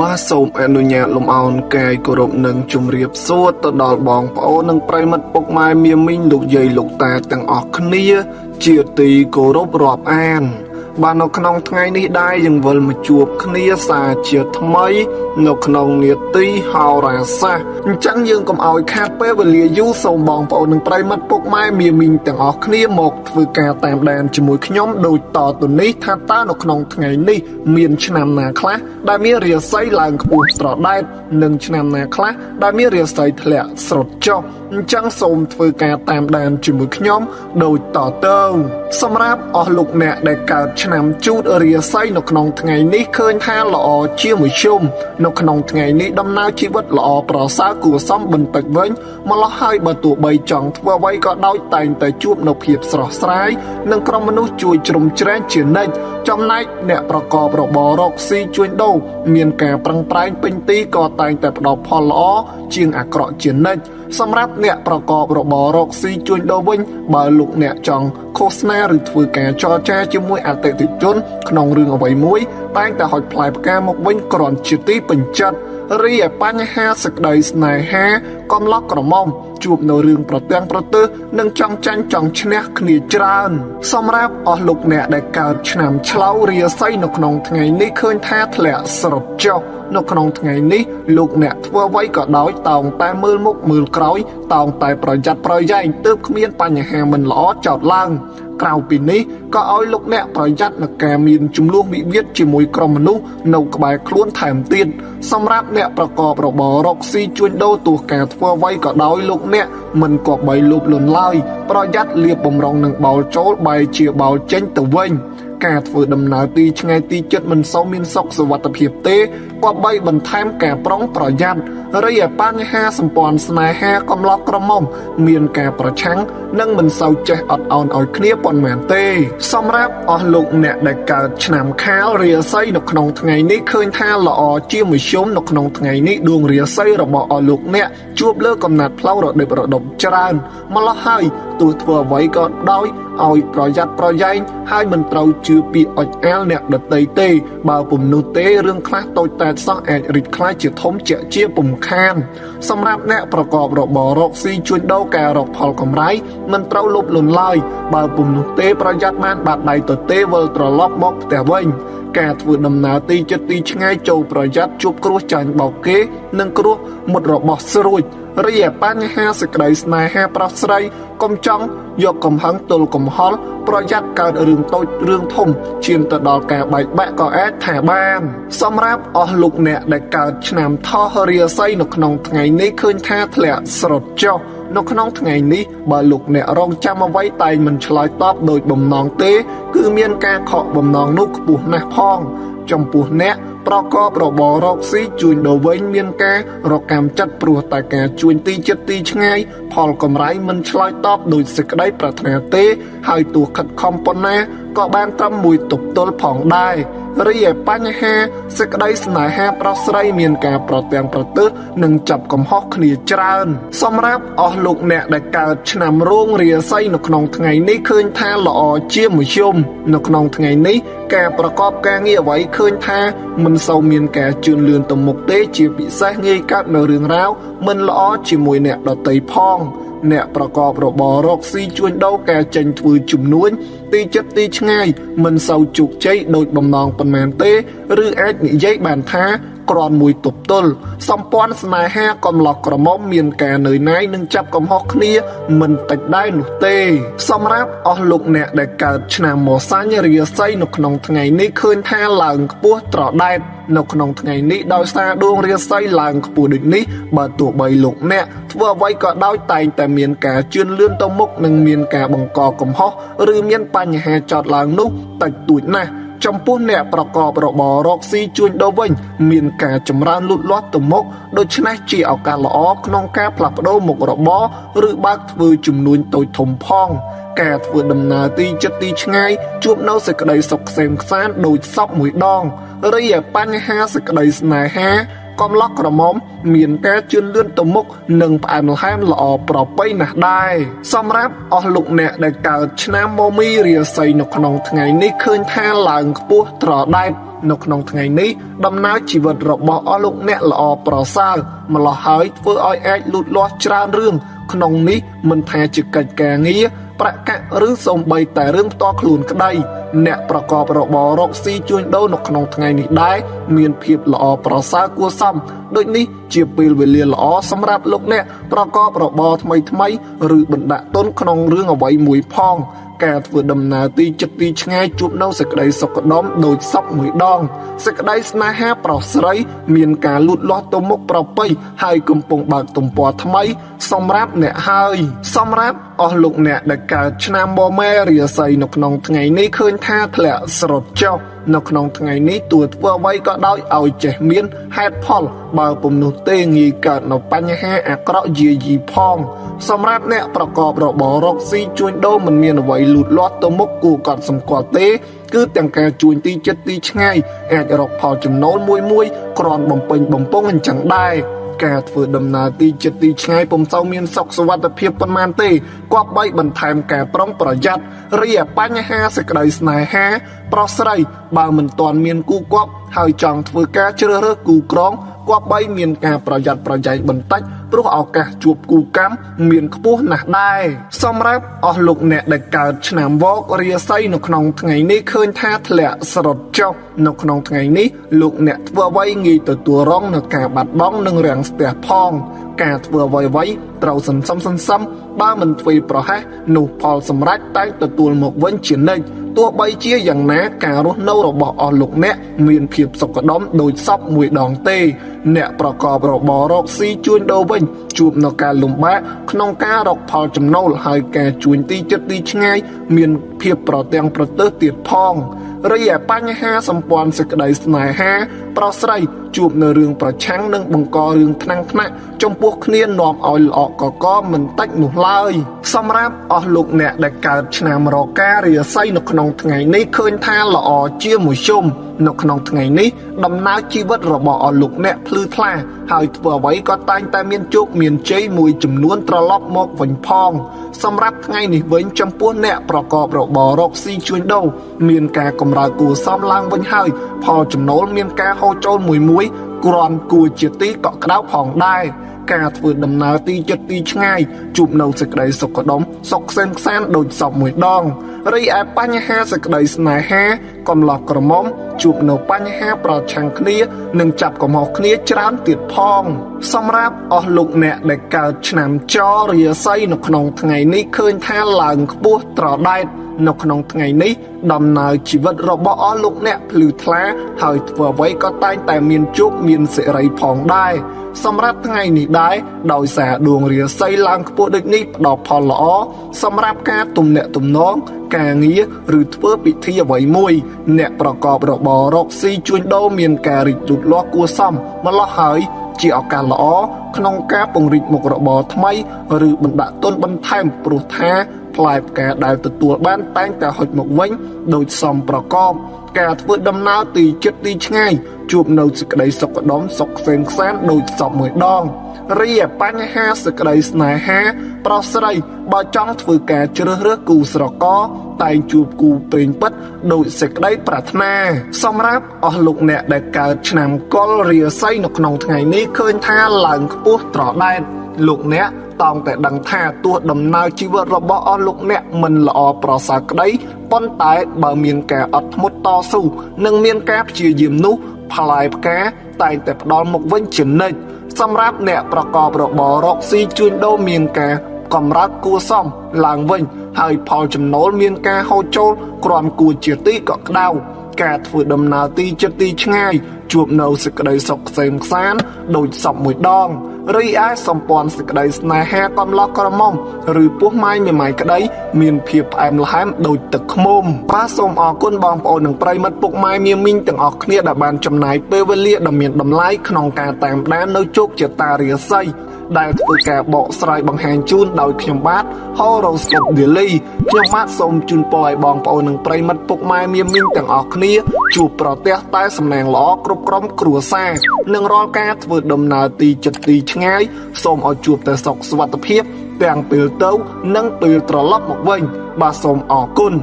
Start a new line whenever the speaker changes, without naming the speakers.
បាទសូមអនុញ្ញាតលំអោនកាយគោរពនិងជម្រាបសួរទៅដល់បងប្អូននិងប្រិយមិត្តពុកម៉ែមាមីងលោកយាយលោកតាទាំងអស់គ្នា ជាទីគោរពរាប់អាន បាទនៅក្នុងថ្ងៃនេះដែរយើងវិលមកជួបគ្នាសាជាថ្មី នៅក្នុងនេតិហោរាសាស្ត្រអញ្ចឹងយើងកុំឲ្យខាតពេលវេលាយូរសូមបងប្អូននិងប្រិយមិត្តពុកម៉ែមាមីងទាំងអស់គ្នាមកធ្វើការតាមដានជាមួយខ្ញុំដូចតទៅនេះថាតើនៅក្នុងថ្ងៃនេះ មានឆ្នាំណាខ្លះដែលមានរាសីឡើងខ្ពស់ស្រដែតនិងឆ្នាំណាខ្លះដែលមានរាសីធ្លាក់ស្រុតចុះអញ្ចឹងសូមធ្វើការតាមដានជាមួយខ្ញុំដូចតទៅ សម្រាប់អស់លោកអ្នកដែលកើតឆ្នាំជូតរាសីនៅក្នុងថ្ងៃនេះឃើញថាល្អជាមួយជុំនៅក្នុងថ្ងៃនេះដំណើរជីវិតល្អប្រសើរគួរសមបន្តិចវិញម្លោះហើយបើទោះបីចង់ធ្វើអ្វីក៏ដោយតែងតែជួបនៅភាពស្រស់ស្រាយនិងក្រុមមនុស្សជួយជ្រោមជ្រែងជានិច្ចចំណែកអ្នកប្រកបរបររកស៊ីជួញដូរមានការប្រឹងប្រែងពេញទីក៏តែងតែផ្ដល់ផលល្អជាងអាក្រក់ជានិច្ច សម្រាប់អ្នកប្រកបរបររកស៊ីជួញដូរវិញ បើលោកអ្នកចង់ឃោសនាឬធ្វើការចរចាជាមួយអតិថិជន ក្នុងរឿងអ្វីមួយ តែងតែហុចផ្លែផ្កាមកវិញគ្រាន់ជាទីបញ្ចត់រីឯបញ្ហាសក្តីស្នេហាកំឡោះក្រមុំជួបនៅរឿងប្រទាំងប្រទើសនិងចង់ចាញ់ចង់ឈ្នះគ្នាច្រើន សម្រាប់អស់លោកអ្នកដែលកើតឆ្នាំឆ្លូវរាសីនៅក្នុងថ្ងៃនេះឃើញថាធ្លាក់ស្រុតចុះនៅក្នុងថ្ងៃនេះលោកអ្នកធ្វើអ្វីក៏ដោយតោងតែមើលមុខមើលក្រោយ តោងតែប្រយ័ត្នប្រយែងទើបគ្មានបញ្ហាមិនល្អចោតឡើងក្រៅពីនេះក៏ឲ្យលោកអ្នកប្រយ័ត្ននឹងការមានចំនួនវិវាទជាមួយក្រុមមនុស្សនៅក្បែរខ្លួនថែមទៀតសម្រាប់អ្នកប្រកបរបររកស៊ីជួញដូរទោះការធ្វើអ្វីក៏ដោយលោកអ្នកមិនគប្បីលោភលន់ឡើយប្រយ័ត្នលៀបបំរុងនឹងបោលចូលបែរជាបោលចេញទៅវិញ ការធ្វើដំណើរទីឆ្ងាយទីជិតមិនសូវមានសុខសុវត្ថិភាពទេគប្បីបន្ថែមការប្រុងប្រយ័ត្នរីឯបញ្ហាសម្ព័ន្ធស្នេហាកំឡោះក្រមុំមានការប្រឆាំងនិងមិនសូវចេះអត់ឱនឲ្យគ្នាប៉ុន្មានទេ សម្រាប់អស់លោកអ្នកដែលកើតឆ្នាំខាលរាសីនៅក្នុងថ្ងៃនេះឃើញថាល្អជាមធ្យមនៅក្នុងថ្ងៃនេះដួងរាសីរបស់អស់លោកអ្នកជួបលើកំណាត់ផ្លូវរដិបរដុបច្រើនម្ល៉េះហើយទោះធ្វើអ្វីក៏ដោយឲ្យប្រយ័ត្នប្រយែងហើយមិនត្រូវជឿពាក្យអុចអាលអ្នកដតីទេ បើពុំនោះទេរឿងខ្លះតូចតែសោះអាចរីកខ្លាយជាធំជាជាពំខាន សម្រាប់អ្នកប្រកបរបររកស៊ីជួញដូរការរកផលកម្រៃមិនត្រូវលោភលន់ឡើយបើពុំនោះទេប្រយ័ត្នបានបាត់ដៃទៅទេវិលត្រឡប់មកផ្ទះវិញការធ្វើដំណើរទីចិត្តទីឆ្ងាយចូលប្រយ័ត្នជួបគ្រោះចាញ់បោកគេ និងគ្រោះមុតរបស់ស្រួច រីឯបញ្ហាសេចក្តីស្នេហាប្រុសស្រីកុំចង់យកកំហឹងទល់កំហល់ប្រយ័ត្នកើតរឿងតូចរឿងធំឈានទៅដល់ការបែកបាក់ក៏អាចថាបាន សម្រាប់អស់លោកអ្នកដែលកើតឆ្នាំថោះរាសីនៅក្នុងថ្ងៃនេះឃើញថាធ្លាក់ស្រុតចុះនៅក្នុងថ្ងៃនេះបើលោកអ្នករងចាំអ្វីតែមិនឆ្លើយតបដោយបំណងទេ គឺមានការខកបំណងនោះខ្ពស់ណាស់ផង ចំពោះអ្នក ប្រកបរបររកស៊ីជួញដូរវិញមានការរកម្មចិត្តព្រោះតែការជួញទីចិត្តទីឆ្ងាយផលកម្រៃមិនឆ្លើយតបដោយសេចក្តីប្រាថ្នាទេ ហើយទោះខិតខំប៉ុណ្ណាក៏បានត្រឹមមួយទប់ទល់ផងដែររីឯបញ្ហាសេចក្តីស្នេហាប្រុសស្រីមានការប្រទាំងប្រទើសនិងចាប់កំហុសគ្នាច្រើន សម្រាប់អស់លោកអ្នកដែលកើតឆ្នាំរោងរាសីនៅក្នុងថ្ងៃនេះឃើញថាល្អជាមធ្យមនៅក្នុងថ្ងៃនេះការប្រកបការងារអ្វីឃើញថាមិនសូវមានការជឿនលឿនទៅមុខទេជាពិសេសងាយកើតនៅរឿងរ៉ាវមិនល្អជាមួយអ្នកដតីផង អ្នកប្រកបរបររកស៊ីជួញដូរការចេញធ្វើជំនួញទីចិត្តទីឆ្ងាយមិនសូវជោគជ័យដោយបំណងប៉ុន្មានទេ ឬអាចនិយាយបានថា គ្រាន់មួយទប់ទល់សម្ព័ន្ធស្នេហាកំឡោះក្រមុំមានការនឿយណាយនិងចាប់កំហុសគ្នាមិនតិចដែរនោះទេ សម្រាប់អស់លោកអ្នកដែលកើតឆ្នាំមសាញ់រាសីនៅក្នុងថ្ងៃនេះឃើញថាឡើងខ្ពស់ត្រដែតនៅក្នុងថ្ងៃនេះដោយសារដួងរាសីឡើងខ្ពស់ដូចនេះបើទោះបីលោកអ្នកធ្វើអ្វីក៏ដោយតែងតែមានការជឿនលឿនទៅមុខនិងមានការបង្កកំហុសឬមានបញ្ហាចោតឡើងនោះតិចតួចណាស់ ចំពោះអ្នកប្រកបរបររកស៊ីជួញដូរវិញ មានការចម្រើនលូតលាស់ទៅមុខដូច្នេះជាឱកាសល្អក្នុងការផ្លាស់ប្ដូរមុខរបរឬបើកធ្វើជំនួញតូចធំផង ការធ្វើដំណើរទីចិត្តទីឆ្ងាយជួបនៅសេចក្តីសុខក្សេមក្សាន្តដូចសពមួយដងរីឯបញ្ហាសេចក្តីស្នេហា កំឡោះក្រមុំមានការជឿនលឿនទៅមុខនិងផ្អែមល្ហែមល្អប្រពៃណាស់ដែរសម្រាប់អស់លោកអ្នកដែលកើតឆ្នាំមមីរាសីនៅក្នុងថ្ងៃនេះឃើញថាឡើងខ្ពស់ត្រដែតនៅក្នុងថ្ងៃនេះដំណើរជីវិតរបស់អស់លោកអ្នកល្អប្រសើរម្លោះហើយធ្វើឲ្យអាចលូតលាស់ច្រើនរឿងក្នុងនេះមិនថាជាកិច្ចការងារប្រកាសឬសូម្បីតែរឿងផ្ទាល់ខ្លួនក្តីអ្នកប្រកបរបររកស៊ីជួញដូរនៅក្នុងថ្ងៃនេះដែរមានភាពល្អប្រសើរគួរសមដូចនេះជាពេលវេលាល្អសម្រាប់លោកអ្នកប្រកបរបរថ្មីថ្មីឬបណ្ដាក់ទុនក្នុងរឿងអ្វីមួយផង ការធ្វើដំណើរទីចិត្តទីឆ្ងាយជួបនៅសេចក្តីសុខដុមដូចសពមួយដងសេចក្តីស្នេហាប្រុសស្រី មានការលូតលាស់ទៅមុខប្រពៃហើយកំពុងបើកទំព័រថ្មី សម្រាប់អ្នកហើយ សម្រាប់អស់លោកអ្នកដែលកើតឆ្នាំបមែរាសីនៅក្នុងថ្ងៃនេះឃើញថាធ្លាក់ស្រុតចុះនៅក្នុងថ្ងៃនេះទួធ្វើអ្វីក៏ក៏ដោយឲ្យចេះមានហេតុផល បើពុំនោះទេងាយកើតនៅបញ្ហាអាក្រក់យាយីផង សម្រាប់អ្នកប្រកបរបររកស៊ីជួញដូរមិនមានអ្វីលូតលាស់ទៅមុខគួរកត់សម្គាល់ទេ គឺទាំងការជួញទីចិត្តទីឆ្ងាយអាចរកផលចំណូលមួយមួយគ្រាន់បំពេញបំពង់អញ្ចឹងដែរការធ្វើដំណើរទីចិត្តទីឆ្ងាយពុំសូវមានសុខសុវត្ថិភាពប៉ុន្មានទេគប្បីបន្ថែមការប្រុងប្រយ័ត្នរីឯបញ្ហាសេចក្តីស្នេហា ប្រុសស្រី បើមិនទាន់មានគូគប់ ហើយចង់ធ្វើការជ្រើសរើសគូក្រងគប្បីមានការប្រយ័ត្នប្រយែងបន្តិចព្រោះឱកាសជួបគូកម្មមានខ្ពស់ណាស់ដែរសម្រាប់អស់លោកអ្នកដែលកើតឆ្នាំវករាសីនៅក្នុងថ្ងៃនេះឃើញថាធ្លាក់ស្រុតចុះនៅក្នុងថ្ងៃនេះលោកអ្នកធ្វើអ្វីងាយទទួលរងនឹងការបាត់បង់និងរាំងស្ទះផង ការធ្វើអ្វីអ្វីត្រូវសន្សំសន្សំបើមិនធ្វើប្រហែសនោះផលសម្រេចតែងទទួលមកវិញជានិច្ច ទោះបីជាយ៉ាងណាការរស់នៅរបស់អស់លោកអ្នកមានភាពសុខដុមដូចសពមួយដងទេ អ្នកប្រកបរបររកស៊ីជួញដូរវិញជួបនៅការលំបាក ក្នុងការរកផលចំណូលហើយការជួញទីចិត្តទីឆ្ងាយមានភាពប្រទាំងប្រទើសទៀតផងរីឯបញ្ហាសម្ព័ន្ធសេចក្តីស្នេហា ប្រុសស្រីជួបនៅរឿងប្រឆាំងនិងបង្ករឿងថ្នាំងថ្នាក់ចំពោះគ្នានាំឲ្យល្អកកមិនតិចនោះឡើយសម្រាប់អស់លោកអ្នកដែលកើតឆ្នាំរការាសីនៅក្នុងថ្ងៃនេះឃើញថាល្អជាមួយជុំនៅក្នុងថ្ងៃនេះដំណើរជីវិតរបស់អស់លោកអ្នកភ្លឺថ្លាហើយធ្វើអ្វីក៏តែងតែមានជោគមានជ័យមួយចំនួនត្រឡប់មកវិញផង សម្រាប់ថ្ងៃនេះវិញចំពោះអ្នកប្រកបរបររកស៊ីជួញដូរមានការកម្រើគួរសមឡើងវិញហើយ ផលចំណូលមានការហូរចូលមួយមួយគ្រាន់គួរជាទីកក់ក្ដៅផងដែរ ការធ្វើដំណើរទីចិត្តទីឆ្ងាយជួបនៅសេចក្តីសុខដុមសុខក្សែនខ្សានដូចសពមួយដងរីឯបញ្ហាសេចក្តីស្នេហា កំឡោះក្រមុំជួបនៅបញ្ហាប្រឆាំងគ្នានិងចាប់កំហុសគ្នាច្រើនទៀតផង សម្រាប់អស់លោកអ្នកដែលកើតឆ្នាំចរាសីនៅក្នុងថ្ងៃនេះឃើញថាឡើងខ្ពស់ត្រដែតនៅក្នុងថ្ងៃនេះដំណើរជីវិតរបស់អស់លោកអ្នកភ្លឺថ្លាហើយធ្វើអ្វីក៏តែងតែមានជោគមានសិរីផងដែរសម្រាប់ថ្ងៃនេះដែរដោយសារដួងរាសីឡើងខ្ពស់ដូចនេះផ្ដល់ផលល្អសម្រាប់ការទំនាក់ទំនង ការងារឬធ្វើពិធីអ្វីមួយ អ្នកប្រកបរបររកស៊ីជួញដូរមានការរីកលូតលាស់គួរសមម្ល៉េះហើយជាឱកាសល្អក្នុងការពង្រីកមុខរបរថ្មី ឬបណ្ដាក់ទុនបន្ថែមព្រោះថាផ្លែផ្កាដែលទទួលបានតែងតែហុចមកវិញដោយសមប្រកបការធ្វើដំណើរទីចិត្តទីឆ្ងាយជួបនៅសេចក្តីសុខដុមសុខក្សែនខ្សានដូចសពមួយដងរីឯបញ្ហាសេចក្តីស្នេហា ប្រុសស្រីបើចង់ធ្វើការជ្រើសរើសគូស្រករតែងជួបគូព្រេងពិតដោយសេចក្តីប្រាថ្នាសម្រាប់អស់លោកអ្នកដែលកើតឆ្នាំកុលរាសីនៅក្នុងថ្ងៃនេះឃើញថាឡើងខ្ពស់ត្រដែតលោកអ្នកតោងតែដឹងថាទោះដំណើរជីវិតរបស់អស់លោកអ្នកមិនល្អប្រសើរក្តីប៉ុន្តែបើមានការអត់ធ្មត់តស៊ូនិងមានការព្យាយាមនោះផ្លែផ្កាតែងតែផ្ដល់មកវិញជានិច្ចសម្រាប់អ្នកប្រកបរបររកស៊ីជួញដូរមានការ កម្រើកគួរសមឡើងវិញ ហើយផលចំណូលមានការហូរចូលគ្រាន់គួរជាទីកក់ក្ដៅការធ្វើដំណើរទីចិត្តទីឆ្ងាយជួបនៅសេចក្តីសុខក្សែមខ្សានដូចសពមួយដងរីឯសម្ព័ន្ធសេចក្តីស្នេហាកំឡោះក្រមុំឬពោះម៉ាយមេម៉ាយក្តី មានភាពផ្អែមល្ហែមដូចទឹកឃ្មុំបាទសូមអរគុណបងប្អូននិងប្រិយមិត្តពុកម៉ែមៀមីងទាំងអស់គ្នាដែលបានចំណាយពេលវេលាដ៏មានតម្លៃក្នុងការតាមដាននៅជោគជតារាសី ដែលធ្វើការបកស្រាយបង្ហាញជូនដោយខ្ញុំបាទ Horoscope Daily ខ្ញុំបាទសូមជូនពរឲ្យបងប្អូននិងប្រិយមិត្តពុកម៉ែមាមីងទាំងអស់គ្នាជួបប្រទះតែសំណាងល្អគ្រប់ក្រុមគ្រួសារនិងរាល់ការធ្វើដំណើរទីចិត្តទីឆ្ងាយសូមឲ្យជួបតែសុខសុវត្ថិភាពទាំងពេលទៅ និងពេលត្រឡប់មកវិញបាទសូមអរគុណ